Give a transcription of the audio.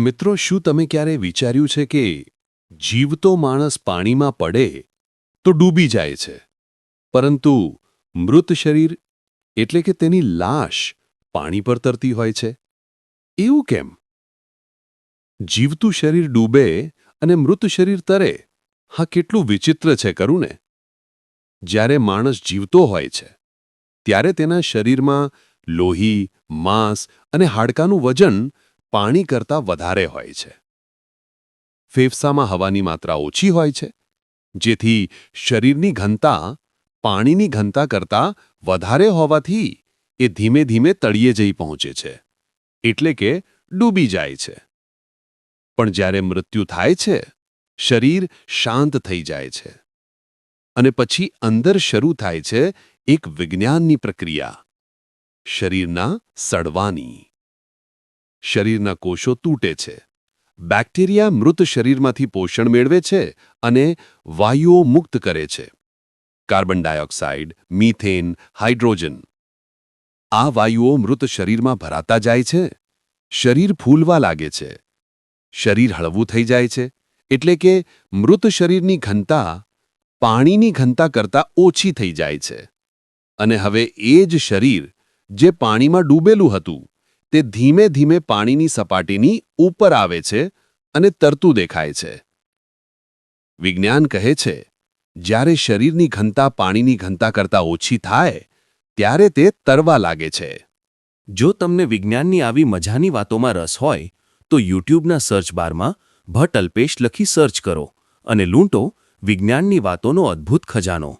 મિત્રો, શું તમે ક્યારે વિચાર્યું છે કે જીવતો માણસ પાણીમાં પડે તો ડૂબી જાય છે? પરંતુ મૃત શરીર એટલે કે તેની લાશ પાણી પર તરતી હોય છે? એવું કેમ? જીવતું શરીર ડૂબે અને મૃત શરીર તરે, હા, કેટલું વિચિત્ર છે કરું ને જ્યારે માણસ જીવતો હોય છે, ત્યારે તેના શરીરમાં લોહી, માંસ અને હાડકાનું વજન પાણી કરતાં વધારે હોય છે. ફેફસામાં હવાની માત્રા ઓછી હોય છે, જેથી શરીરની ઘનતા પાણીની ઘનતા કરતાં વધારે હોવાથી એ ધીમે ધીમે તળિયે જઈ પહોંચે છે, એટલે કે ડૂબી જાય છે. પણ જ્યારે મૃત્યુ થાય છે, શરીર શાંત થઈ જાય છે. અને પછી અંદર શરૂ થાય છે એક વિજ્ઞાનની પ્રક્રિયા, શરીરના સડવાની શરીરના કોષો તૂટે છે. બેક્ટેરિયા મૃત શરીરમાંથી પોષણ મેળવે છે અને વાયુઓ મુક્ત કરે છે. Carbon dioxide, methane, hydrogen. આ વાયુઓ મૃત શરીરમાં ભરાતા જાય છે. શરીર ફૂલવા લાગે છે. શરીર હળવું થઈ જાય છે. એટલે કે મૃત શરીરની ઘનતા પાણીની ઘનતા કરતાં ઓછી થઈ જાય છે. અને હવે એ જ શરીર જે પાણીમાં ડૂબેલું હતું. તે ધીમે ધીમે પાણીની સપાટીની ઉપર આવે છે અને તરતું દેખાય છે. વિજ્ઞાન કહે છે, જ્યારે શરીરની ઘનતા પાણીની ઘનતા કરતાં ઓછી થાય, ત્યારે તે તરવા લાગે છે. જો તમને વિજ્ઞાનની આવી મજાની વાતોમાં રસ હોય, તો યુટ્યુબના સર્ચ બારમાં ભટ્ટ અલ્પેશ લખી સર્ચ કરો અને લૂંટો વિજ્ઞાનની વાતોનો અદ્ભુત ખજાનો.